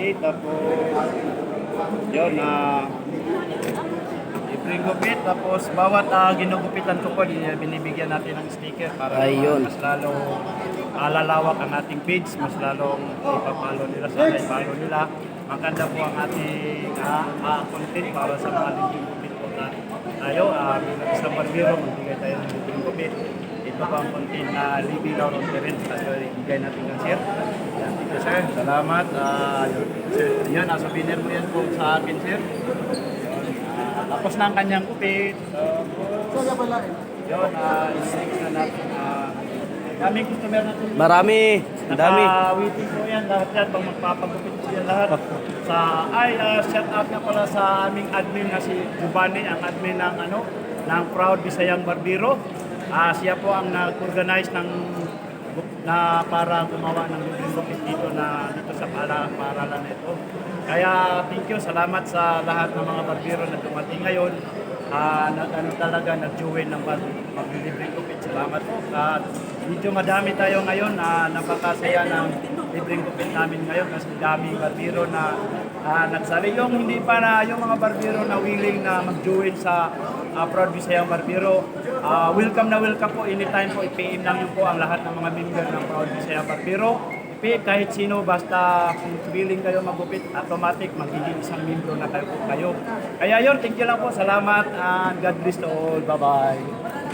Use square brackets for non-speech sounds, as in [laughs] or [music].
Ate, tapos yun, na libreng gupit, tapos bawat ah, ginugupitan ko po, din- binibigyan natin ng sticker para Ayun. mas lalong alalawak ang ating page, mas lalong ipapalo nila sa ipalo nila. Maganda po ang ating ah, ah, content para sa mga libreng gupit po na tayo. Uh, isang barbero, magbigay tayo ng libreng gupit. Ito po ang content na living out of the rent. Tayo ibigay natin ng sir. Yan, thank you, sir. Salamat. Ah, yun, sir. Yan, nasa souvenir mo yan po sa akin, sir. Ah, tapos na ang kanyang kupit. So, yun, ah, i-six na natin. ah, daming customer natin. Marami. Ang dami. Naka-waiting po yan lahat yan pag magpapagupit po yan lahat. [laughs] Sa, ay, uh, shout out nga pala sa aming admin na si Giovanni, ang admin ng ano, ng Proud Bisayang Barbero. Ah, siya po ang nag-organize ng na para gumawa ng libreng dito na dito sa para paralan na ito. Kaya thank you, salamat sa lahat ng mga barbero na dumating ngayon. Ah, na, ano talaga nag-join ng paglilibreng gupit. Salamat po. At medyo madami tayo ngayon na napakasaya ng libreng gupit namin ngayon kasi daming barbero na ah, nagsali. Yung hindi pa na, yung mga barbero na willing na mag-join sa uh, Proud Visayang Barbero, ah, welcome na welcome po. Anytime po, i-PM lang yun po ang lahat ng mga member ng Proud Visayang Barbero. I-PM kahit sino, basta kung willing kayo magupit, automatic, magiging isang membro na kayo po kayo. Kaya yun, thank you lang po. Salamat and God bless to all. Bye-bye.